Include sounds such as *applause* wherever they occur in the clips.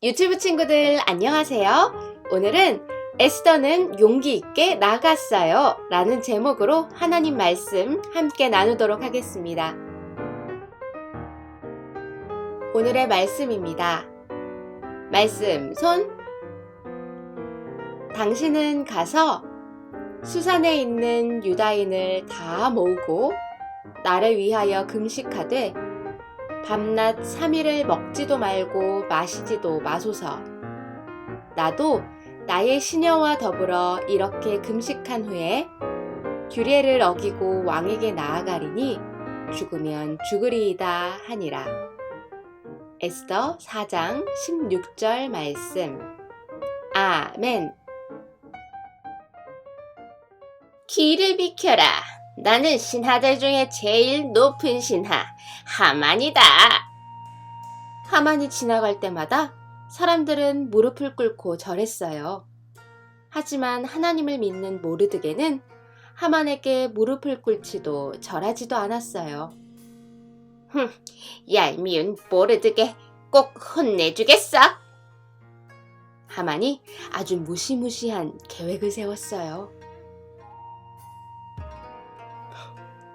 유튜브 친구들 안녕하세요. 오늘은 에스더는 용기 있게 나갔어요. 라는 제목으로 하나님 말씀 함께 나누도록 하겠습니다. 오늘의 말씀입니다. 말씀 손. 당신은 가서 수산에 있는 유다인을 다 모으고 나를 위하여 금식하되 밤낮 3일을 먹지도 말고 마시지도 마소서. 나도 나의 시녀와 더불어 이렇게 금식한 후에 규례를 어기고 왕에게 나아가리니 죽으면 죽으리이다 하니라. 에스더 4장 16절 말씀. 아멘. 길을 비켜라. 나는 신하들 중에 제일 높은 신하, 하만이다. 하만이 지나갈 때마다 사람들은 무릎을 꿇고 절했어요. 하지만 하나님을 믿는 모르드게는 하만에게 무릎을 꿇지도 절하지도 않았어요. 흠, 얄미운 모르드게 꼭 혼내주겠어. 하만이 아주 무시무시한 계획을 세웠어요.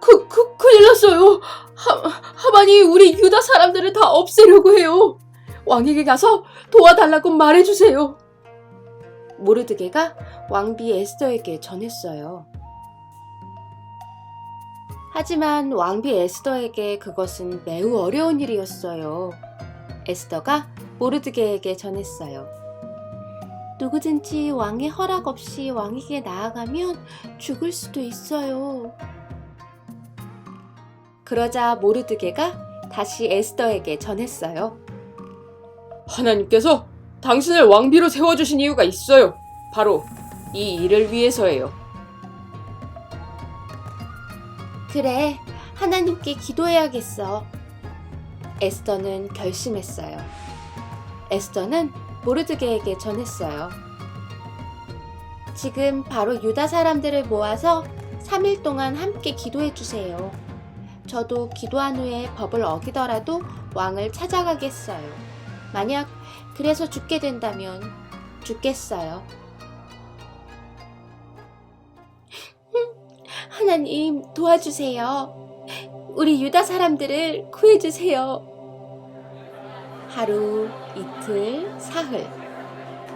그, 그, 큰일 났어요. 하, 하만이 우리 유다 사람들을 다 없애려고 해요. 왕에게 가서 도와달라고 말해주세요. 모르드게가 왕비 에스더에게 전했어요. 하지만 왕비 에스더에게 그것은 매우 어려운 일이었어요. 에스더가 모르드게에게 전했어요. 누구든지 왕의 허락 없이 왕에게 나아가면 죽을 수도 있어요. 그러자 모르드게가 다시 에스더에게 전했어요. 하나님께서 당신을 왕비로 세워주신 이유가 있어요. 바로 이 일을 위해서예요. 그래, 하나님께 기도해야겠어. 에스더는 결심했어요. 에스더는 모르드게에게 전했어요. 지금 바로 유다 사람들을 모아서 3일 동안 함께 기도해 주세요. 저도 기도한 후에 법을 어기더라도 왕을 찾아가겠어요. 만약 그래서 죽게 된다면 죽겠어요. *laughs* 하나님 도와주세요. 우리 유다 사람들을 구해주세요. 하루, 이틀, 사흘.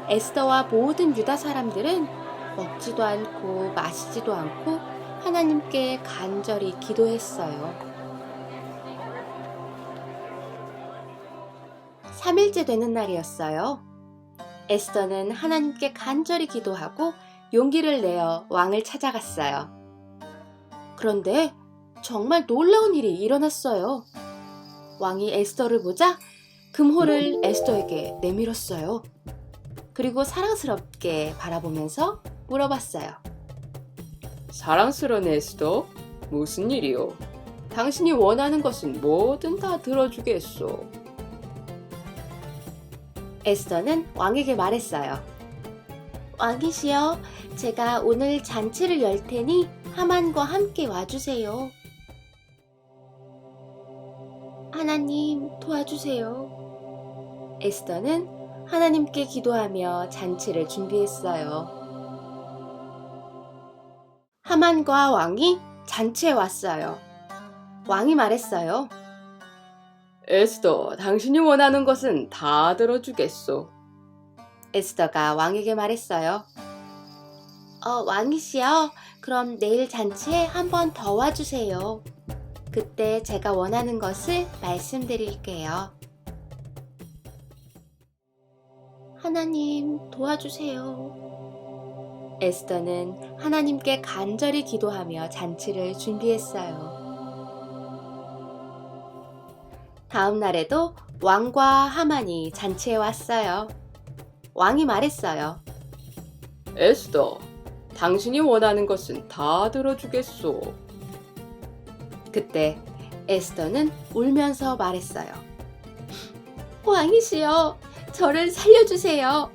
에스더와 모든 유다 사람들은 먹지도 않고 마시지도 않고 하나님께 간절히 기도했어요. 3일째 되는 날이었어요. 에스더는 하나님께 간절히 기도하고 용기를 내어 왕을 찾아갔어요. 그런데 정말 놀라운 일이 일어났어요. 왕이 에스더를 보자 금호를 에스더에게 내밀었어요. 그리고 사랑스럽게 바라보면서 물어봤어요. 사랑스러운 에스더, 무슨 일이요? 당신이 원하는 것은 뭐든 다 들어주겠소. 에스더는 왕에게 말했어요. 왕이시여, 제가 오늘 잔치를 열 테니 하만과 함께 와주세요. 하나님 도와주세요. 에스더는 하나님께 기도하며 잔치를 준비했어요. 하만과 왕이 잔치에 왔어요. 왕이 말했어요. 에스더, 당신이 원하는 것은 다 들어주겠소. 에스더가 왕에게 말했어요. 어, 왕이시여, 그럼 내일 잔치에 한 번 더 와주세요. 그때 제가 원하는 것을 말씀드릴게요. 하나님 도와주세요. 에스더는 하나님께 간절히 기도하며 잔치를 준비했어요. 다음 날에도 왕과 하만이 잔치에 왔어요. 왕이 말했어요. 에스더, 당신이 원하는 것은 다 들어주겠소. 그때 에스더는 울면서 말했어요. 왕이시여, 저를 살려주세요.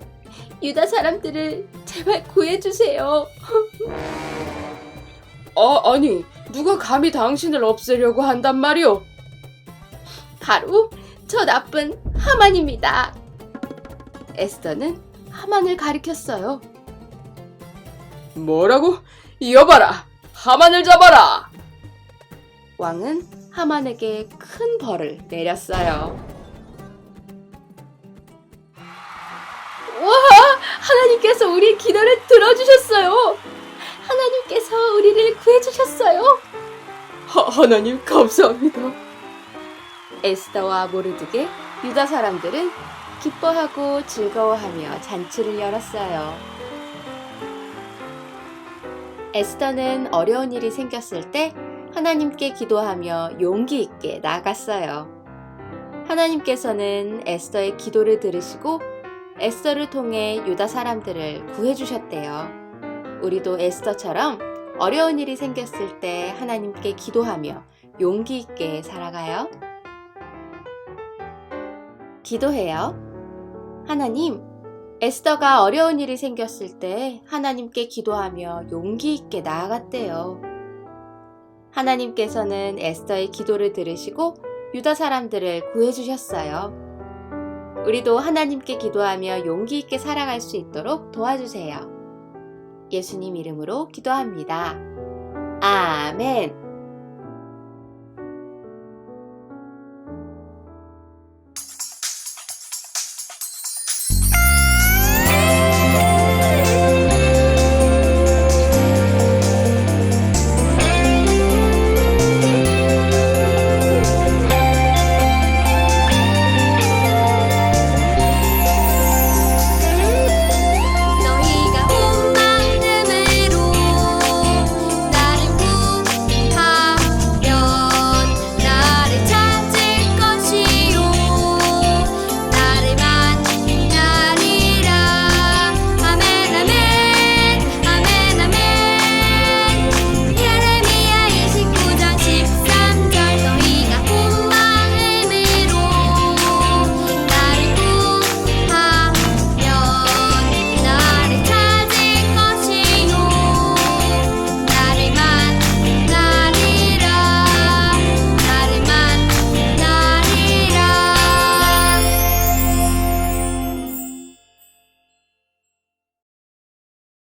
유다 사람들을 제발 구해주세요. 아, 아니, 누가 감히 당신을 없애려고 한단 말이오? 바로 저 나쁜 하만입니다. 에스더는 하만을 가리켰어요. 뭐라고? 여봐라! 하만을 잡아라! 왕은 하만에게 큰 벌을 내렸어요. 하나님께서 우리 기도를 들어주셨어요! 하나님께서 우리를 구해주셨어요! 하, 하나님 감사합니다. 에스더와 모르드게 유다 사람들은 기뻐하고 즐거워하며 잔치를 열었어요. 에스더는 어려운 일이 생겼을 때 하나님께 기도하며 용기 있게 나갔어요. 하나님께서는 에스더의 기도를 들으시고 에스더를 통해 유다 사람들을 구해주셨대요. 우리도 에스더처럼 어려운 일이 생겼을 때 하나님께 기도하며 용기 있게 살아가요. 기도해요. 하나님, 에스더가 어려운 일이 생겼을 때 하나님께 기도하며 용기 있게 나아갔대요. 하나님께서는 에스더의 기도를 들으시고 유다 사람들을 구해주셨어요. 우리도 하나님께 기도하며 용기 있게 살아갈 수 있도록 도와주세요. 예수님 이름으로 기도합니다. 아멘.